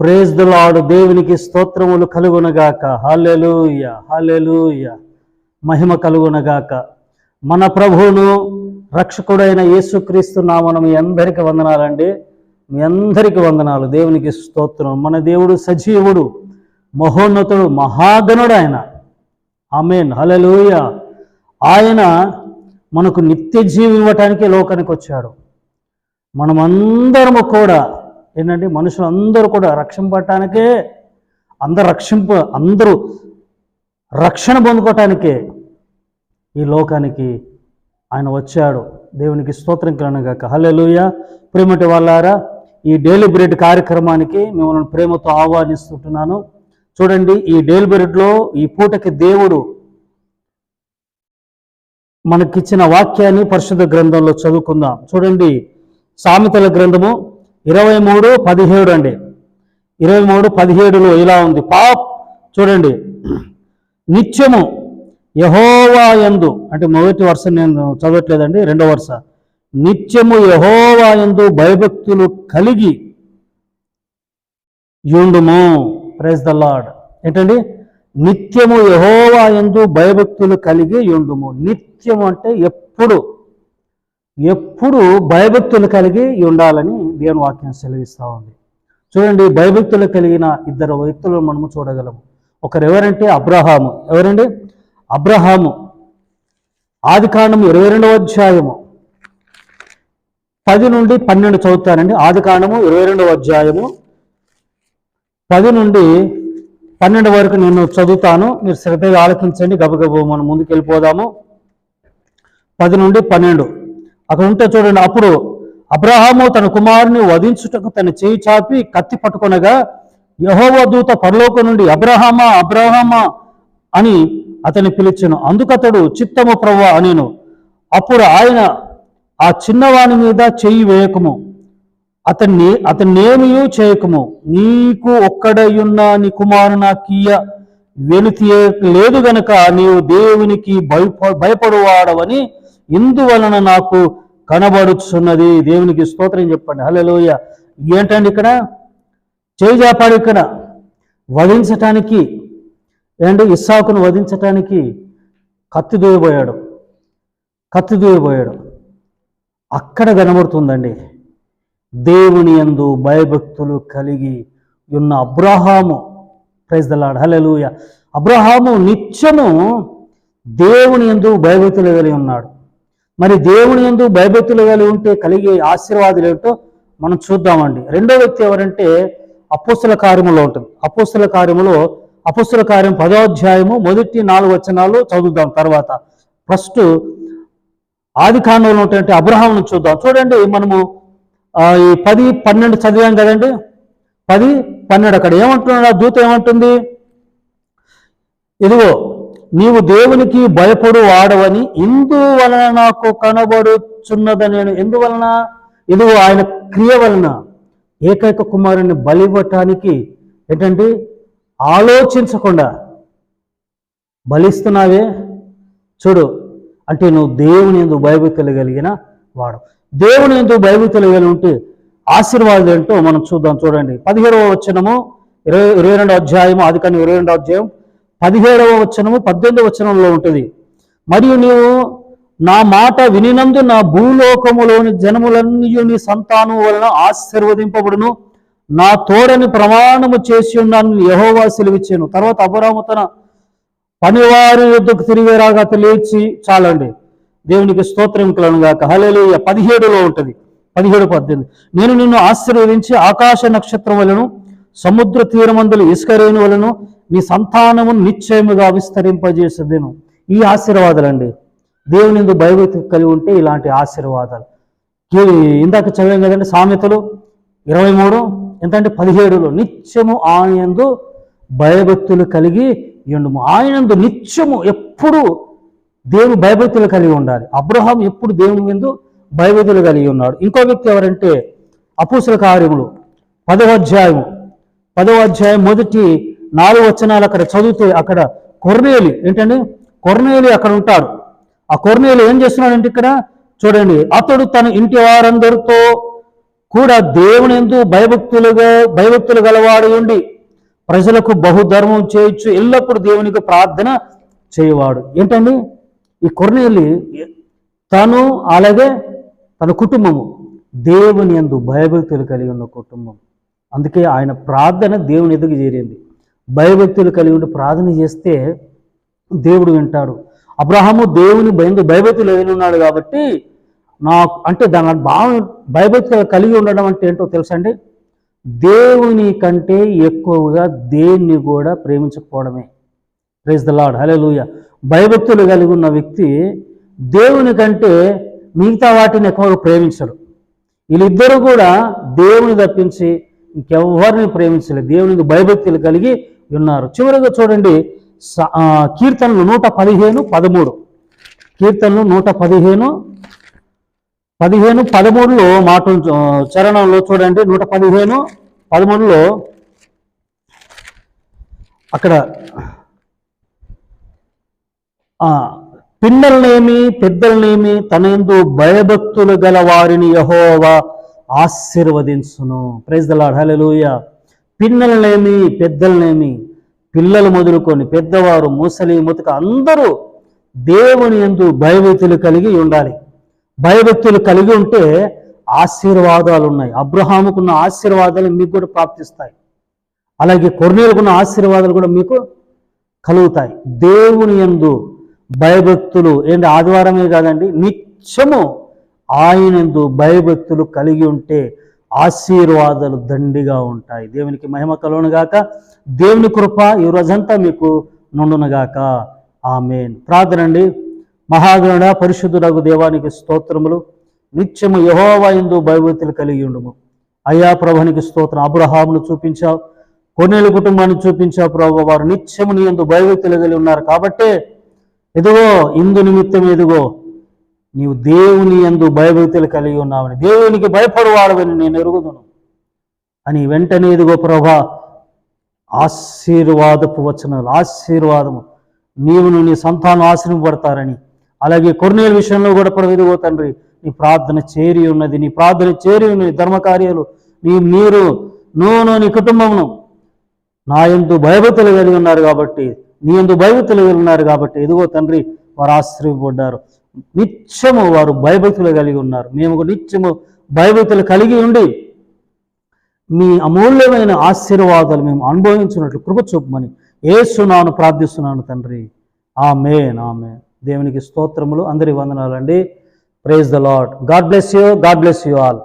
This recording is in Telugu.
ప్రేజ్ ద దేవునికి స్తోత్రములు కలుగునగాక. హాలెలూయ హాలెలూయ మహిమ కలుగునగాక. మన ప్రభువును రక్షకుడైన యేసుక్రీస్తు నామను మీ అందరికీ వందనాలండి. మీ అందరికీ వందనాలు. దేవునికి స్తోత్రం. మన దేవుడు సజీవుడు మహోన్నతుడు మహాగణుడు ఆయన ఆమెన్ హలెలూయ ఆయన మనకు నిత్య జీవం ఇవ్వటానికి లోకానికి వచ్చాడు మనమందరము కూడా ఏంటంటే మనుషులందరూ కూడా రక్షింపటానికే అందరు రక్షింప అందరూ రక్షణ పొందుకోవటానికే ఈ లోకానికి ఆయన వచ్చాడు. దేవునికి స్తోత్రం కలనగాక హలెలుయ ప్రేమటి వాళ్ళారా ఈ డైలీ బ్రెడ్ కార్యక్రమానికి మిమ్మల్ని ప్రేమతో ఆహ్వానిస్తుంటున్నాను. చూడండి ఈ డైలీ బ్రెడ్లో ఈ పూటకి దేవుడు మనకిచ్చిన వాక్యాన్ని పరిశుద్ధ గ్రంథంలో చదువుకుందాం. చూడండి సామెతల గ్రంథము ఇరవై మూడు పదిహేడు అండి. ఇరవై మూడు పదిహేడులో ఇలా ఉంది. పాప్ చూడండి. నిత్యము యహోవా ఎందు అంటే మొదటి వరుస నేను చదవట్లేదండి రెండో వరుస. నిత్యము యహోవా ఎందు భయభక్తులు కలిగి యుండుము. ప్రైజ్ ద లాడ్ ఏంటండి? నిత్యము యహోవా ఎందు భయభక్తులు కలిగి యుండుము. నిత్యము అంటే ఎప్పుడు ఎప్పుడు భయభక్తులు కలిగి ఉండాలని దేవుని వాక్యం సెలవిస్తూ ఉంది. చూడండి భయభక్తులు కలిగిన ఇద్దరు వ్యక్తులను మనము చూడగలము. ఒకరు ఎవరంటే అబ్రహాము. ఎవరండి? అబ్రహాము. ఆది కాండము ఇరవై రెండవ అధ్యాయము. పది నుండి పన్నెండు చదువుతానండి. ఆది కాండము ఇరవై రెండవ అధ్యాయము. పది నుండి పన్నెండు వరకు నేను చదువుతాను. మీరు శ్రద్ధగా ఆలోచించండి గబగబు మనం ముందుకు వెళ్ళిపోదాము పది నుండి పన్నెండు. అక్కడ ఉంటే చూడండి అప్పుడు అబ్రహాము తన కుమారుని వధించుటకు తన చేయి చాపి కత్తి పట్టుకొనగా యహోవ దూత పరలోకం నుండి అబ్రహామా అబ్రహామా అని అతని అందుకు అందుకతడు చిత్తము ప్రవ్వ అనేను. అప్పుడు ఆయన ఆ చిన్నవాని మీద చెయ్యి వేయకము. అతన్ని అతన్నేమియూ చేయకము. నీకు ఒక్కడయున్న నీ కుమారు నాకీయ వెనుతీయ లేదు గనక నీవు దేవునికి భయప భయపడువాడవని ఇందువలన నాకు కనబడుచున్నది. దేవునికి స్తోత్రం చెప్పండి. హలోయ ఏంటండి ఇక్కడ? చేజాపాడు ఇక్కడ. వధించటానికి ఏంటి? ఇస్సాకును వధించటానికి కత్తి దూయబోయాడు కత్తి దూయబోయాడు అక్కడ కనబడుతుందండి. దేవుని యందు భయభక్తులు కలిగి ఉన్న Abraham. Praise the lord hallelujah Abraham నిత్యము దేవుని యందు భయభక్తులు కలిగి ఉన్నాడు. మరి దేవుని యందు భయభక్తులు కలిగి ఉంటే కలిగే ఆశీర్వాదాలు ఏమిటో మనం చూద్దామండి. రెండో వ్యక్తి ఎవరంటే అపోస్తుల కార్యములో ఉంటుంది. అపోస్తుల కార్యములో అపోస్తుల కార్యం పదో అధ్యాయము మొదటి నాలుగు వచనాలు చదువుదాం తర్వాత. ఫస్ట్ ఆది కాండంలో ఉంటే అబ్రహాంను చూద్దాం. చూడండి మనము ఈ పది పన్నెండు చదివాం కదండి? పది పన్నెండు అక్కడ ఏమంటున్నాడు? ఆ దూత ఏమంటుంది? ఇదిగో నీవు దేవునికి భయపడు వాడవని ఇందువలన నాకు కనబడుచున్నదని నేను. ఎందువలన? ఇదిగో ఆయన క్రియ వలన. ఏకైక కుమారుని బలివ్వటానికి ఏంటంటే ఆలోచించకుండా బలిస్తున్నావే. చూడు అంటే నువ్వు దేవుని ఎందుకు భయభక్తులు కలిగిన వాడు. దేవుని ఎందుకు భయభక్తులు కలిగి ఉంటే ఆశీర్వాదం ఏంటో మనం చూద్దాం చూడండి. పదిహేడవ వచ్చినము ఇరవై ఇరవై రెండు అధ్యాయము అది కానీ ఇరవై రెండు అధ్యాయం పదిహేడవ వచనము పద్దెనిమిదవ వచనంలో ఉంటుంది. మరియు నీవు నా మాట వినినందు నా భూలోకములోని జనములన్నీ నీ సంతానం వలన ఆశీర్వదింపబడును. నా తోడని ప్రమాణము చేసి ఉన్నాను యహోవా సెలవిచ్చాను. తర్వాత అబ్రాము తన పనివారి యుద్ధకు తిరిగి రాగా లేచి చాలండి దేవునికి స్తోత్రం కలనుగాక హలేలుయ పదిహేడులో ఉంటుంది. పదిహేడు పద్దెనిమిది. నేను నిన్ను ఆశీర్వదించి ఆకాశ నక్షత్రం వలను సముద్ర తీరమందులు ఇసుకరేణు వలను నీ సంతానము నిశ్చయముగా విస్తరింపజేసేదేను. ఈ ఆశీర్వాదాలండి. దేవుని ఎందుకు భయభక్తి కలిగి ఉంటే ఇలాంటి ఆశీర్వాదాలు. ఇందాక చదివాం కదండి సామెతలు ఇరవై మూడు ఎంతంటే పదిహేడులో నిత్యము ఆయనందు భయభక్తులు కలిగి ఉండుము. ఆయనందు నిత్యము ఎప్పుడు దేవుని భయభక్తులు కలిగి ఉండాలి. అబ్రహాం ఎప్పుడు దేవుని ఎందు భయభక్తులు కలిగి ఉన్నాడు. ఇంకో వ్యక్తి ఎవరంటే అపూసల కార్యములు పదవ అధ్యాయము పదవ అధ్యాయం మొదటి నాలుగు వచనాలు అక్కడ చదివితే అక్కడ కొర్నేలి ఏంటండి? కొర్నేలి అక్కడ ఉంటాడు ఆ కొర్నేలు ఏం చేస్తున్నాడంటే ఇక్కడ చూడండి అతడు తన ఇంటి వారందరితో కూడా దేవుని ఎందు భయభక్తులుగా భయభక్తులు గలవాడు ఉండి ప్రజలకు బహుధర్మం చేయొచ్చు ఎల్లప్పుడూ దేవునికి ప్రార్థన చేయవాడు. ఏంటండి? ఈ కొర్నేలి తను అలాగే తన కుటుంబము దేవుని యందు భయభక్తులు కలిగి ఉన్న కుటుంబం. అందుకే ఆయన ప్రార్థన దేవుని ఎదుగు చేరింది. భయభక్తులు కలిగి ఉండి ప్రార్థన చేస్తే దేవుడు వింటాడు. అబ్రహాము దేవుని భయందు భయభక్తులు కలిగి ఉన్నాడు కాబట్టి నాకు అంటే దాని భావం భయభక్తులు కలిగి ఉండడం అంటే ఏంటో తెలుసా అండి? దేవుని కంటే ఎక్కువగా దేన్ని కూడా ప్రేమించకపోవడమే. ప్రైజ్ ద లాడ్ హలే లూయ భయభక్తులు కలిగి ఉన్న వ్యక్తి దేవుని కంటే మిగతా వాటిని ఎక్కువగా ప్రేమించడు. వీళ్ళిద్దరూ కూడా దేవుని తప్పించి ఇంకెవ్వరిని ప్రేమించలేదు. దేవుని భయభక్తులు కలిగి ఉన్నారు. చివరిగా చూడండి స- కీర్తనలు నూట పదిహేను పదమూడు. కీర్తనలు నూట పదిహేను పదిహేను పదమూడులో మాట చరణంలో చూడండి నూట పదిహేను పదమూడులో అక్కడ ఆ, పెద్దలనేమి తనందు భయభక్తులు గల వారిని యహోవా ఆశీర్వదించును. ప్రైజ్ దలాడ్ పిన్నలనేమి పెద్దలనేమి పిల్లలు మొదలుకొని పెద్దవారు ముసలి ముతక అందరూ దేవుని యందు భయభక్తులు కలిగి ఉండాలి. భయభక్తులు కలిగి ఉంటే ఆశీర్వాదాలు ఉన్నాయి. అబ్రహాముకున్న ఆశీర్వాదాలు మీకు కూడా ప్రాప్తిస్తాయి. అలాగే కొర్నేలుకున్న ఆశీర్వాదాలు కూడా మీకు కలుగుతాయి. దేవుని యందు భయభక్తులు ఏంటి ఆదివారమే కాదండి నిత్యము ఆయనందు భయభక్తులు కలిగి ఉంటే ఆశీర్వాదాలు దండిగా ఉంటాయి. దేవునికి మహిమ కలుగును గాక. దేవుని కృప ఈ రోజంతా మీకు నుండునుగాక ఆమెన్. ప్రార్థనండి. మహాగణ మహాగణుడ దేవానికి స్తోత్రములు. నిత్యము యహోవాయందు భయభక్తులు కలిగి ఉండుము. అయ్యా ప్రభునికి స్తోత్రం. అబ్రహామును చూపించావు. కొన్నేళ్ళ కుటుంబాన్ని చూపించావు ప్రభు. వారు నిత్యము నీ ఎందు భయభక్తులు కలిగి ఉన్నారు. కాబట్టే ఎదుగో ఇందు నిమిత్తం ఎదుగో నీవు దేవుని ఎందు భయభక్తులు కలిగి ఉన్నావని దేవునికి భయపడవాడవని నేను ఎరుగుదును. అని వెంటనే ఇదిగో ప్రభా ఆశీర్వాదపు వచనాలు ఆశీర్వాదము. నీవును నీ సంతానం ఆశ్రమపడతారని అలాగే కొన్నేళ్ళ విషయంలో కూడా ప్రభు ఇదిగో తండ్రి నీ ప్రార్థన చేరి ఉన్నది నీ ప్రార్థన చేరి ఉన్నది ధర్మకార్యాలు నీ మీరు నువ్వును నీ కుటుంబమును నా ఎందు భయభక్తులు కలిగి ఉన్నారు కాబట్టి నీ ఎందు భయభక్తులు కలిగి ఉన్నారు కాబట్టి ఎదుగో తండ్రి వారు ఆశ్రయపడ్డారు నిత్యము వారు భయభక్తులు కలిగి ఉన్నారు. మేము కూడా నిత్యము భయభక్తులు కలిగి ఉండి మీ అమూల్యమైన ఆశీర్వాదాలు మేము అనుభవించినట్లు కృప చూపమని ఏసునాను ప్రార్థిస్తున్నాను తండ్రి. ఆమె ఆమె దేవునికి స్తోత్రములు అందరి వందనాలండి. Praise the lord God bless you God bless you all.